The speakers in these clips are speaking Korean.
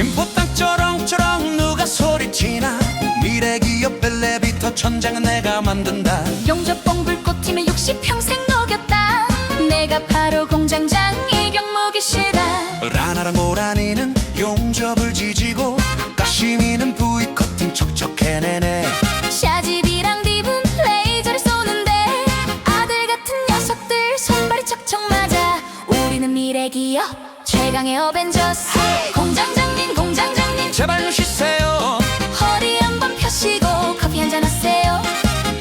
김포땅 쩌렁쩌렁 누가 소리치나. 미래 기업 벨레비터 천장은 내가 만든다. 용접 봉불꽃 팀의 욕심 평생 녹였다. 내가 바로 공장장 이경목이 시다. 라나랑 고라니는 용접을 지지고 까시미는 부위 커팅 척척해내네. 샤집이랑 딥은 레이저를 쏘는데 아들 같은 녀석들 손발이 척척 맞아. 우리는 미래 기업 최강의 어벤져스. 공장장 제발 좀 쉬세요. 허리 한번 펴시고 커피 한잔 하세요.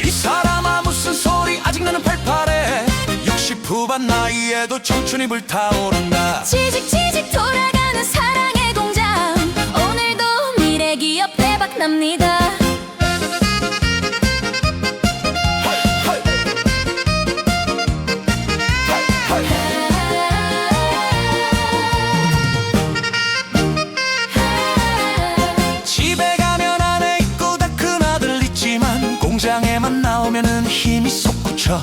이 사람아 무슨 소리? 아직 나는 팔팔해. 60 후반 나이에도 청춘이 불타오른다. 지직 지직 돌아가는 사랑의 공장. 오늘도 미래 기업 대박 납니다 공장에만 나오면은 힘이 솟구쳐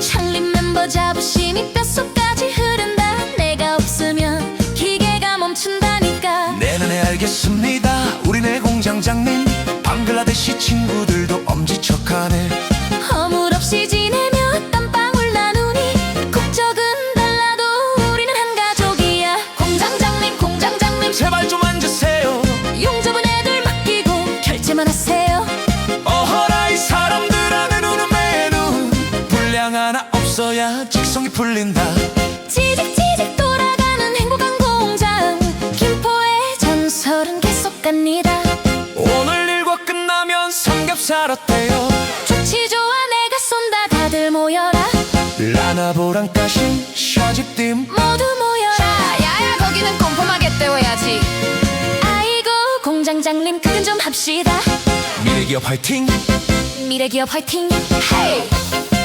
창립 멤버 자부심이 뼛속까지 흐른다. 내가 없으면 기계가 멈춘다니까. 내 눈에 알겠습니다. 우리네 공장장 없어야 직성이 풀린다. 지직지직 돌아가는 행복한 공장. 김포의 전설은 계속 갑니다. 오늘 일과 끝나면 삼겹살 어때요. 좋지 좋아 내가 쏜다. 다들 모여라. 라나보랑 까시 샤집팀. 모두 모여라. 야야 거기는 꼼꼼하게 때워야지. 아이고 공장장님 그건 좀 합시다. 미래기업 화이팅. 미래기업 화이팅. 헤이